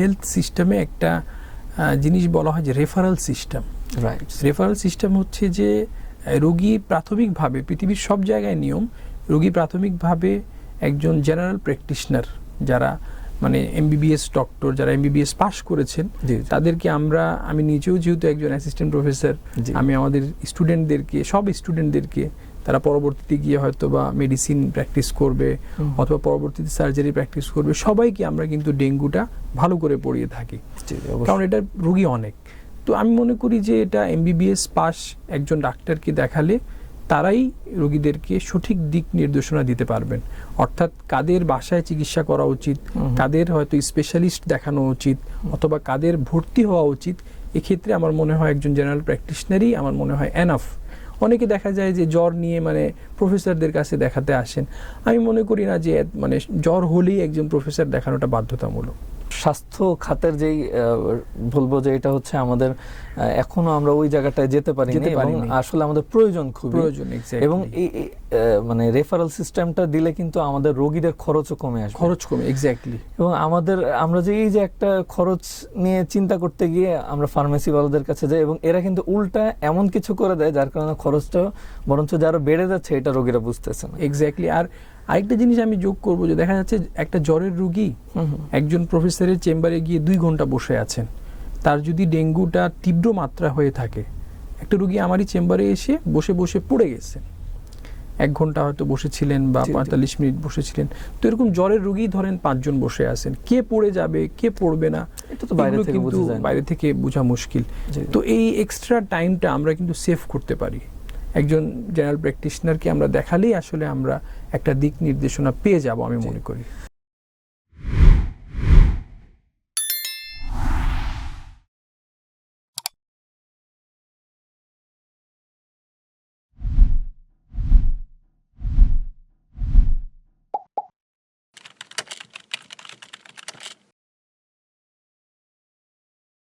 Health সিস্টেমে একটা জিনিস বলা হয় যে referral system right referral system হচ্ছে যে রোগী প্রাথমিকভাবে পৃথিবীর সব জায়গায় নিয়ম রোগী প্রাথমিকভাবে একজন জেনারেল প্র্যাকটিশনার যারা মানে এমবিবিএস ডক্টর যারা এমবিবিএস পাশ করেছেন তাদেরকে আমরা আমি নিজেও যেহেতু একজন অ্যাসিস্ট্যান্ট প্রফেসর আমি আমাদের স্টুডেন্টদেরকে সব স্টুডেন্টদেরকে তারা পরবর্তীতে গিয়ে হয়তো বা মেডিসিন প্র্যাকটিস করবে অথবা পরবর্তীতে সার্জারি প্র্যাকটিস করবে। সবাইকে আমরা কিন্তু ডেঙ্গুটা ভালো করে পড়িয়ে থাকি। কারণ। এটা রোগী অনেক। তো আমি মনে করি যে এটা এমবিবিএস পাস একজন ডাক্তারকে দেখালে তারাই রোগীদেরকে সঠিক দিক নির্দেশনা দিতে পারবেন। অর্থাৎ কাদের বাসায় চিকিৎসা করা উচিত কাদের হয়তো স্পেশালিস্ট দেখানো উচিত অথবা কাদের ভর্তি হওয়া উচিত এক্ষেত্রে আমার মনে হয় একজন জেনারেল প্র্যাকটিশনারই আমার মনে হয় এনাফ অনেকে দেখা যায় যে জ্বর নিয়ে মানে প্রফেসরদের কাছে দেখাতে আসেন। আমি মনে করি না যে মানে জ্বর হলেই একজন প্রফেসর দেখানোটা বাধ্যতামূলক। স্বাস্থ্য খাতের যেই বলব যে এটা হচ্ছে আমাদের এখনও আমরা ওই জায়গাটায় যেতে পারিনি যেতে এবং আসলে আমাদের প্রয়োজন খুবই। প্রয়োজন এবং এই মানে রেফারেল সিস্টেমটা দিলে কিন্তু আমাদের রোগীদের খরচও কমে আসবে। খরচ কমে এক্স্যাক্টলি এবং আমাদের আমরা যে এই যে একটা খরচ নিয়ে চিন্তা করতে গিয়ে আমরা ফার্মেসি ওয়ালাদের কাছে যাই এবং এরা কিন্তু উল্টা এমন কিছু করে দেয় যার কারণে খরচটা বরঞ্চ যারা বেড়ে যাচ্ছে এটা রোগীরা বুঝতেছে না। এক্স্যাক্টলি আর আরেকটা জিনিস আমি যোগ করব যে দেখা যাচ্ছে একটা জ্বরের রুগী। একজন প্রফেসরের চেম্বারে গিয়ে দুই ঘণ্টা বসে আছেন। তার যদি ডেঙ্গুটা তীব্র মাত্রা হয়ে থাকে একটা রুগী আমারই চেম্বারে এসে বসে বসে পড়ে গেছেন। এক ঘণ্টা হয়তো বসেছিলেন বা। পঁয়তাল্লিশ মিনিট বসেছিলেন। তো এরকম জ্বরের রুগী ধরেন পাঁচজন বসে আছেন। কে পড়ে যাবে কে পড়বে না তো বাইরে থেকে বোঝা যায় বাইরে থেকে বোঝা মুশকিল। তো এই এক্সট্রা টাইমটা আমরা কিন্তু সেভ করতে পারি। একজন জেনারেল প্র্যাকটিশনারকে আমরা দেখালেই আসলে আমরা একটা দিক নির্দেশনা পেয়ে যাব আমি মনে করি।